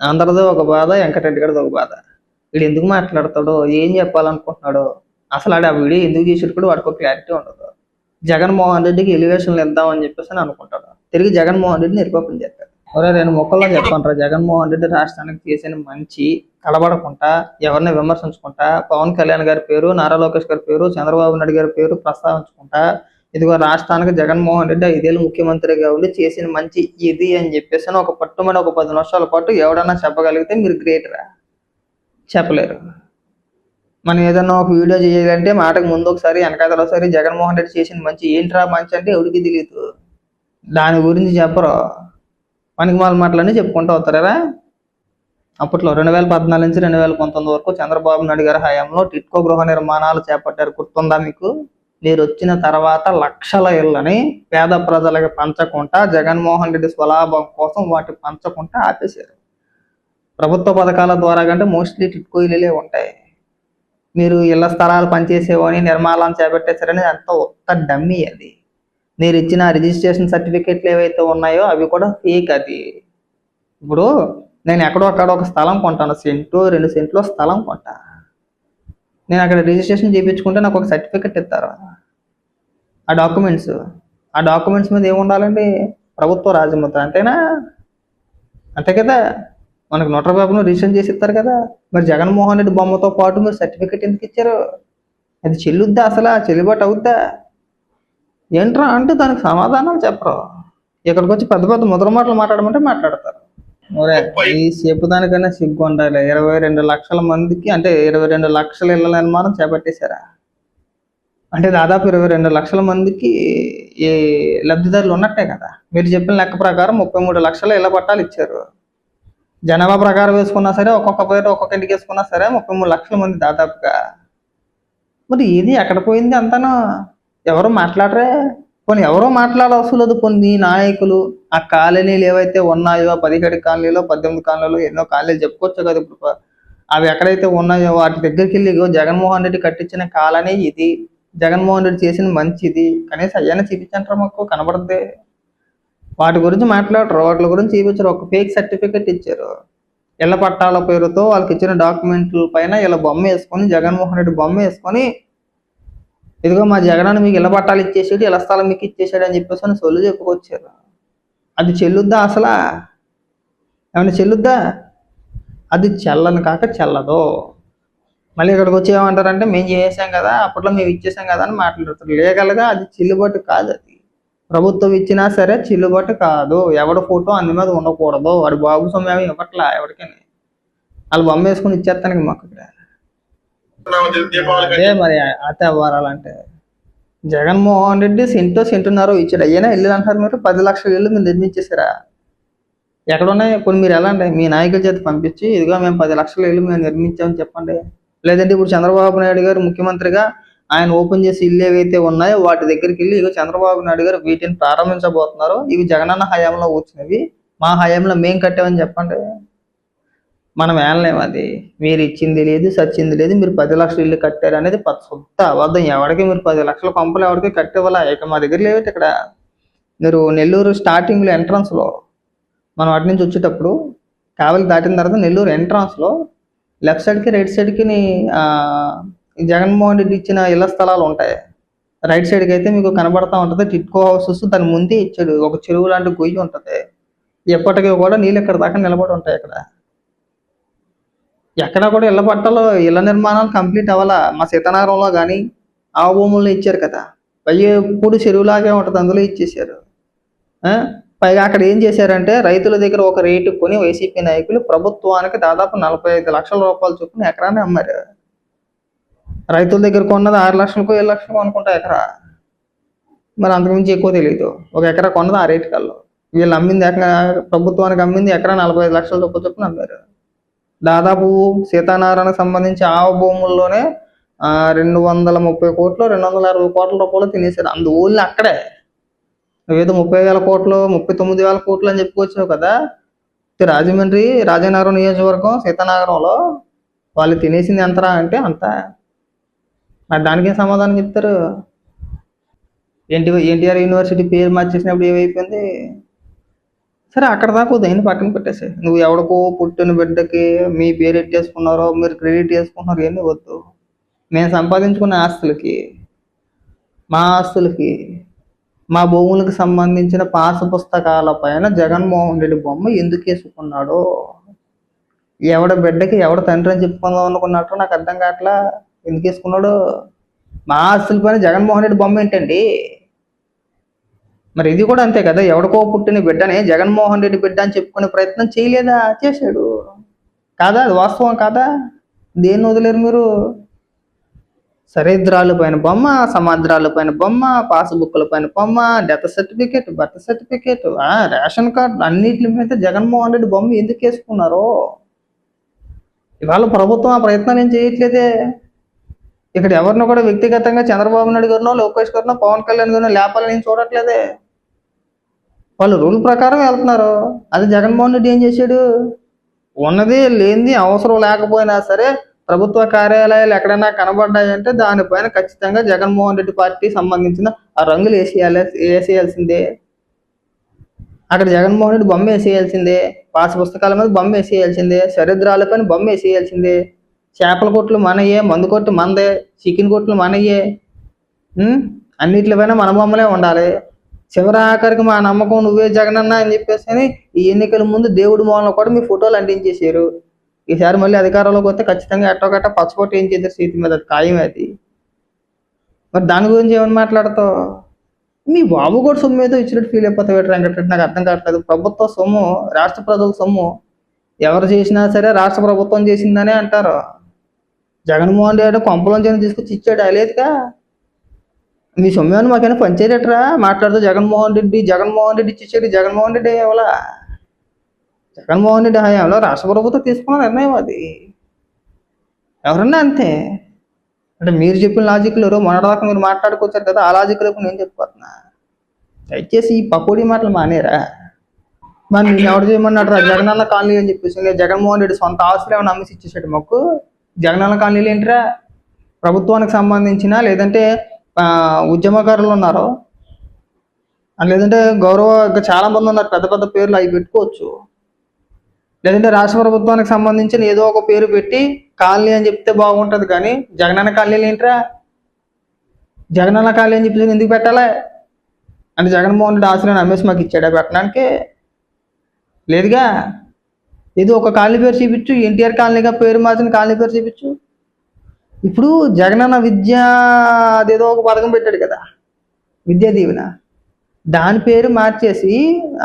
అందరిది ఒక బాధ వెంకటరెడ్డి గారిది ఒక బాధ. వీడు ఎందుకు మాట్లాడతాడో ఏం చెప్పాలనుకుంటున్నాడో అసలు ఆడ ఆ వీడియో ఎందుకు చేసాడు కూడా వాడికి ఒక క్లారిటీ ఉండదు. జగన్మోహన్ రెడ్డికి ఎలివేషన్లు ఇద్దామని చెప్పేసి అని అనుకుంటాడు. తిరిగి జగన్మోహన్ రెడ్డిని నిర్కోపం చేస్తాడు. ఒరే రెండు మొక్కల్లో చెప్పంటారా జగన్మోహన్ రెడ్డి రాష్ట్రానికి చేసిన మంచి కలబడకుండా ఎవరిని విమర్శించుకుంటా పవన్ కళ్యాణ్ గారి పేరు నారా లోకేష్ గారి పేరు చంద్రబాబు నాయుడు గారి పేరు ప్రస్తావించుకుంటా ఇదిగో రాష్ట్రానికి జగన్మోహన్ రెడ్డి ఐదేళ్ళు ముఖ్యమంత్రిగా ఉండి చేసిన మంచి ఇది అని చెప్పేసి అని ఒక పట్టుమని ఒక పది నిమిషాల పాటు ఎవడన్నా చెప్పగలిగితే మీరు గ్రేటరా చెప్పలేరు. మనం ఏదన్నా ఒక వీడియో చేయాలంటే మాటకు ముందు ఒకసారి వెనకాతల ఒకసారి జగన్మోహన్ రెడ్డి చేసిన మంచి ఏంట్రా మంచి అంటే ఎవరికి తెలియదు దాని గురించి చెప్పరు? మనకి వాళ్ళ మాటలన్నీ చెప్పుకుంటూ వస్తారా అప్పట్లో రెండు వేల పద్నాలుగు నుంచి రెండు వేల పంతొమ్మిది వరకు చంద్రబాబు నాయుడు గారి హయాంలో టిట్కో గృహ నిర్మాణాలు చేపట్టారు. గుర్తుందా మీకు? మీరు వచ్చిన తర్వాత లక్షల ఇళ్ళని పేద ప్రజలకు పంచకుండా జగన్మోహన్ రెడ్డి స్వలాభం కోసం వాటి పంచకుండా ఆపేశారు. ప్రభుత్వ పథకాల ద్వారా కంటే మోస్ట్లీ టిట్కో ఇళ్ళే ఉంటాయి. మీరు ఇళ్ళ స్థలాలు పనిచేసేవని నిర్మాణాలను చేపట్టేశారని అంత ఉత్త డమ్మీ అది. మీరు ఇచ్చిన రిజిస్ట్రేషన్ సర్టిఫికేట్లు ఏవైతే ఉన్నాయో అవి కూడా ఫేక్ అది. ఇప్పుడు నేను ఎక్కడో అక్కడ ఒక స్థలం కొంటాను సెంటు రెండు సెంట్లో స్థలం కొంటాను నేను అక్కడ రిజిస్ట్రేషన్ చేయించుకుంటే నాకు ఒక సర్టిఫికెట్ ఇస్తారు. ఆ డాక్యుమెంట్స్ ఆ డాక్యుమెంట్స్ మీద ఏముండాలండి? ప్రభుత్వ రాజముద్ర అంతేనా? అంతే కదా? మనకు నోటర్ పేపర్ను రిజిస్టర్ చేసి ఇస్తారు కదా? మరి జగన్మోహన్ రెడ్డి బొమ్మతో పాటు మీరు సర్టిఫికెట్ ఎందుకు ఇచ్చారు? అది చెల్లుద్దా అసలు? చెల్లుబాటు అవుద్దా? ఏంట్రా అంటే దానికి సమాధానం చెప్పరు. ఇక్కడికి వచ్చి పెద్ద పెద్ద ముద్ర మాటలు మాట్లాడమంటే మాట్లాడతారు. ఈ చెప్పు దానికన్నా సిగ్గు ఉండాలి. ఇరవై రెండు లక్షల మందికి అంటే ఇరవై రెండు లక్షల ఇళ్ళ నిర్మాణం చేపట్టేశారా? అంటే దాదాపు ఇరవై రెండు లక్షల మందికి ఈ లబ్ధిదారులు ఉన్నట్టే కదా? మీరు చెప్పిన లెక్క ప్రకారం ముప్పై మూడు లక్షల ఇళ్ళ పట్టాలు ఇచ్చారు. జనాభా ప్రకారం వేసుకున్నా సరే ఒక్కొక్క పేరు ఒక్కొక్క ఇంటికి వేసుకున్నా సరే ముప్పై మూడు లక్షల మంది దాదాపుగా. మరి ఇది ఎక్కడ పోయింది అంతాను? ఎవరు మాట్లాడరే? కొన్ని ఎవరో మాట్లాడవసరం లేదు. కొన్ని నాయకులు ఆ కాలనీలు ఏవైతే ఉన్నాయో పదిహేడు కాలనీలో పద్దెనిమిది కాలనీలో ఎన్నో కాలనీలు చెప్పుకోవచ్చు కదా ఇప్పుడు. అవి ఎక్కడైతే ఉన్నాయో వాటి దగ్గరికి వెళ్ళి జగన్మోహన్ రెడ్డి కట్టించిన కాలనీ ఇది జగన్మోహన్ రెడ్డి చేసిన మంచిది కనీసం అయ్యానే చూపించంటారు మాకు కనబడద్దే. వాటి గురించి మాట్లాడరు వాటి గురించి చూపించరు ఒక ఫేక్ సర్టిఫికెట్ ఇచ్చారు. ఇళ్ళ పట్టాల పేరుతో వాళ్ళకి ఇచ్చిన డాక్యుమెంట్ల పైన ఇలా బొమ్మ వేసుకొని జగన్మోహన్ రెడ్డి బొమ్మ వేసుకొని ఇదిగో మా జగనాన్ని మీకు ఇలా పట్టాలు ఇచ్చేసాడు ఇలా స్థలం మీకు ఇచ్చేసాడు అని చెప్పేసి అని సొల్లు చెప్పుకొచ్చారు. అది చెల్లుద్దా అసలా? ఏమైనా చెల్లుద్దా? అది చెల్లని కాక చెల్లదు. మళ్ళీ ఇక్కడికి వచ్చి ఏమంటారంటే మేము చేసాం కదా అప్పట్లో మేము ఇచ్చేసాం కదా అని మాట్లాడుతారు. లీగల్గా అది చెల్లుబాటు కాదు అది. ప్రభుత్వం ఇచ్చినా సరే చెల్లుబాటు కాదు. ఎవడ ఫోటో అందు మీద ఉండకూడదు. వాడు బాబు సొమ్ము ఇవ్వట్లా ఎవరికైనా. వాళ్ళు బొమ్మ వేసుకుని ఇచ్చేస్తానికి మాకు ఇక్కడ. అదే మరి అతే అవ్వాలంటే. జగన్మోహన్ రెడ్డి సెంటో సెంటున్నారు ఇచ్చాడు. అయ్యేనా ఇల్లు అంటారు మీరు. పది లక్షల ఇల్లు మీరు నిర్మించేసారా ఎక్కడ ఉన్నాయి కొన్ని మీరు ఎలా అంటే మీ నాయకుల చేత పంపించి ఇదిగో మేము పది లక్షల ఇల్లు మేము నిర్మించామని చెప్పండి. లేదంటే ఇప్పుడు చంద్రబాబు నాయుడు గారు ముఖ్యమంత్రిగా ఆయన ఓపెన్ చేసి ఇల్లు ఏవైతే ఉన్నాయో వాటి దగ్గరికి వెళ్ళి ఇక చంద్రబాబు నాయుడు గారు వీటిని ప్రారంభించబోతున్నారు. ఇవి జగనన్న హయాంలో వచ్చినవి. మా హయాంలో మేము కట్టామని చెప్పండి. మనం ఏనలేము అది. మీరు ఇచ్చింది లేదు సచ్చింది లేదు మీరు పది లక్షలు ఇల్లు కట్టారు అనేది సొంత శుద్ధ అబద్ధం. ఎవరికి మీరు పది లక్షల పంపలు ఎవరికి కట్టేవాళ్ళ ఇక మా దగ్గర లేదు ఇక్కడ. మీరు నెల్లూరు స్టార్టింగ్లో ఎంట్రన్స్లో మనం అటు నుంచి వచ్చేటప్పుడు కావలి దాటిన తర్వాత నెల్లూరు ఎంట్రన్స్లో లెఫ్ట్ సైడ్కి రైట్ సైడ్కి జగన్మోహన్ రెడ్డి ఇచ్చిన ఇళ్ళ స్థలాలు ఉంటాయి. రైట్ సైడ్కి అయితే మీకు కనబడతా ఉంటుంది. టిట్కో హౌసెస్ దాని ముందే ఇచ్చాడు. ఒక చెరువు లాంటి గొయ్యి ఉంటుంది. ఎప్పటికీ కూడా నీళ్ళు ఇక్కడ దాకా నిలబడి ఉంటాయి ఇక్కడ. ఎక్కడ కూడా ఇళ్ళ పట్టాలు ఇళ్ళ నిర్మాణాలు కంప్లీట్ అవ్వాలా? మా సీతానగరంలో కానీ ఆ భూముల్లో ఇచ్చారు కదా. అయ్యే ఎప్పుడు చెరువులాగే ఉంటుంది అందులో ఇచ్చేసారు పైగా అక్కడ ఏం చేశారంటే రైతుల దగ్గర ఒక రేటు కొని వైసీపీ నాయకులు ప్రభుత్వానికి దాదాపు నలభై ఐదు లక్షల రూపాయలు చొప్పున ఎకరాన్ని అమ్మారు. రైతుల దగ్గర కొన్నది ఆరు లక్షలకు ఏడు లక్షలకు అనుకుంటా ఎకరా. మరి అంతకుమించి ఎక్కువ తెలియదు ఒక ఎకరా కొన్నది ఆ రేటు కల్లో వీళ్ళు అమ్మింది ఎకరా ప్రభుత్వానికి అమ్మింది ఎకరా నలభై ఐదు లక్షల రూపాయలు చొప్పున అమ్మారు. దాదాపు సీతానారాయణకు సంబంధించి ఆ భూముల్లోనే రెండు వందల ముప్పై కోట్లు రెండు వందల అరవై కోట్ల రూపాయలు తినేసారు అందు ఓన్లీ అక్కడే. నువ్వేదో ముప్పై వేల కోట్లు ముప్పై తొమ్మిది వేల కోట్లు అని చెప్పుకొచ్చావు కదా? రాజమండ్రి రాజనగరం నియోజకవర్గం సీతానగరంలో వాళ్ళు తినేసింది ఎంతరా అంటే అంత. మరి దానికి ఏం సమాధానం చెప్తారు? ఎన్టీ ఎన్టీఆర్ యూనివర్సిటీ పేరు మార్చేసినప్పుడు ఏమైపోయింది? సరే అక్కడ దాకా వద్దు పక్కన పెట్టేసి నువ్వు ఎవడికో పుట్టిన బిడ్డకి మీ పేరు ఎట్టేసుకున్నారో మీరు క్రెడిట్ చేసుకున్నారో ఏమీ వద్దు. మేము సంపాదించుకున్న ఆస్తులకి మా ఆస్తులకి మా భూములకు సంబంధించిన పాస పుస్తకాల పైన జగన్మోహన్ రెడ్డి బొమ్మ ఎందుకు వేసుకున్నాడో? ఎవడ బిడ్డకి ఎవడ తండ్రి అని చెప్పుకుందాం అనుకున్నట్టు నాకు అర్థం కావట్లా? ఎందుకు వేసుకున్నాడు? మా ఆస్తుల పైన జగన్మోహన్ రెడ్డి బొమ్మ ఏంటండి? మరి ఇది కూడా అంతే కదా? ఎవడికో పుట్టిన బిడ్డనే జగన్మోహన్ రెడ్డి బిడ్డ అని చెప్పుకునే ప్రయత్నం చేయలేదా? చేశాడు. కాదా? అది వాస్తవం కాదా? దేన్ని వదిలేరు మీరు? సరిద్రాల పైన బొమ్మ సమాద్రాల పైన బొమ్మ పాస్బుక్ల పైన బొమ్మ death certificate birth certificate ration card అన్నిటి మీద జగన్మోహన్ రెడ్డి బొమ్మ ఎందుకు వేసుకున్నారు? ఇవాళ ప్రభుత్వం ఆ ప్రయత్నం ఏం చేయట్లేదే? ఇక్కడ ఎవరిని కూడా వ్యక్తిగతంగా చంద్రబాబు నాయుడు గారినో లోకేష్ గారినో పవన్ కళ్యాణ్ గారినో లేపాలని నేను చూడట్లేదే? వాళ్ళు రూల్ ప్రకారం వెళ్తున్నారు. అది జగన్మోహన్ రెడ్డి ఏం చేశాడు? ఉన్నది లేనిది అవసరం లేకపోయినా సరే ప్రభుత్వ కార్యాలయాలు ఎక్కడైనా కనబడ్డాయంటే దానిపైన ఖచ్చితంగా జగన్మోహన్ రెడ్డి పార్టీ సంబంధించిన ఆ రంగులు వేసేయాలి వేసేయాల్సిందే. అక్కడ జగన్మోహన్ రెడ్డి బొమ్మ వేసేయాల్సిందే. పాస పుస్తకాల మీద బొమ్మ వేసేయాల్సిందే. సరిద్రాలపైన బొమ్మ వేసేయాల్సిందే. చేపల కొట్లు మనయే మందు కొట్టు మనదే చికెన్ కొట్లు మనయే. అన్నిటిపైన మన బొమ్మలే ఉండాలి. చివరి ఆఖరికి మా నమ్మకం నువ్వే జగనన్న అని చెప్పేసి అని ఈ ఎన్నికల ముందు దేవుడి మూలంలో కూడా మీ ఫోటోలు అంటించేసారు ఈసారి మళ్ళీ అధికారంలోకి వస్తే ఖచ్చితంగా ఎట్టోకట్ట గట్ట ఏం చేద్దరు సీటు మీద? అది ఖాయం అది. మరి దాని గురించి ఏమని మాట్లాడతావు? మీ బాబు కూడా సొమ్ము ఏదో ఇచ్చినట్టు ఫీల్ అయిపోతావు ఏంటి వెంకటరెడ్డి? నాకు అర్థం కావట్లేదు. ప్రభుత్వ సొమ్ము రాష్ట్ర ప్రజల సొమ్ము ఎవరు చేసినా సరే రాష్ట్ర ప్రభుత్వం చేసిందనే అంటారు. జగన్మోహన్ రెడ్డి కొంపలోంచి తీసుకొచ్చి ఇచ్చాడు? అలేదుగా మీ సొమ్ము మాకైనా పంచేటట్రా మాట్లాడుతూ జగన్మోహన్ రెడ్డి జగన్మోహన్ రెడ్డి ఇచ్చేసాడు జగన్మోహన్ రెడ్డి ఎవలా జగన్మోహన్ రెడ్డి హయాంలో రాష్ట్ర ప్రభుత్వం తీసుకున్న నిర్ణయం అది. ఎవరన్నా అంతే. అంటే మీరు చెప్పిన లాజిక్లో మొన్నటిదాకా మీరు మాట్లాడుకొచ్చారు కదా ఆ లాజిక్లో నేను చెప్పుకోతున్నా దయచేసి ఈ పకోడీ మాటలు మానేరా. మరి నేను ఎవరు చేయమన్నాడు రా? జగనన్న కాలనీ అని చెప్పేసి జగన్మోహన్ రెడ్డి సొంత ఆస్తులు ఏమైనా అమ్మేసి ఇచ్చేసాడు మాకు. జగనన్న కాలనీలు ఏంటిరా? ప్రభుత్వానికి సంబంధించిన లేదంటే ఉద్యమకారులు ఉన్నారు? లేదంటే గౌరవ ఇంకా చాలా మంది ఉన్నారు పెద్ద పెద్ద పేర్లు అవి పెట్టుకోవచ్చు. లేదంటే రాష్ట్ర ప్రభుత్వానికి సంబంధించిన ఏదో ఒక పేరు పెట్టి కాలనీ అని చెప్తే బాగుంటుంది కానీ జగనన్న కాలనీలు ఏంట్రా? జగనన్న కాలనీ అని చెప్పి ఎందుకు పెట్టాలి? అంటే జగన్మోహన్ రెడ్డి ఆశలను అమ్మేసి మాకు ఇచ్చాడా పెట్టడానికి? లేదుగా? ఏదో ఒక కాలనీ పేరు చూపించు ఎన్టీఆర్ కాలనీగా పేరు మార్చిన కాలనీ పేరు చూపించు. ఇప్పుడు జగనన్న విద్య అదేదో ఒక పథకం పెట్టాడు కదా విద్యా దీవెన. దాని పేరు మార్చేసి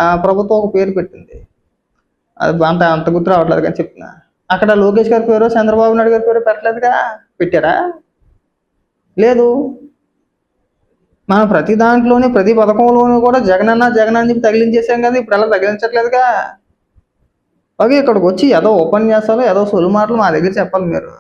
ఆ ప్రభుత్వం ఒక పేరు పెట్టింది. అది అంత అంత గుర్తు రావట్లేదు కానీ చెప్తున్నా. అక్కడ లోకేష్ గారి పేరు చంద్రబాబు నాయుడు గారి పేరు పెట్టలేదుగా? పెట్టారా? లేదు. మనం ప్రతి దాంట్లోనే ప్రతి పథకంలోనూ కూడా జగనన్న జగన్ అని చెప్పి తగిలించేసాం కదా ఇప్పుడు అలా తగిలించట్లేదుగా? ఓకే ఇక్కడికి వచ్చి ఏదో ఉపన్యాసాలు ఏదో సొలు మాటలు మా దగ్గర చెప్పాలి మీరు.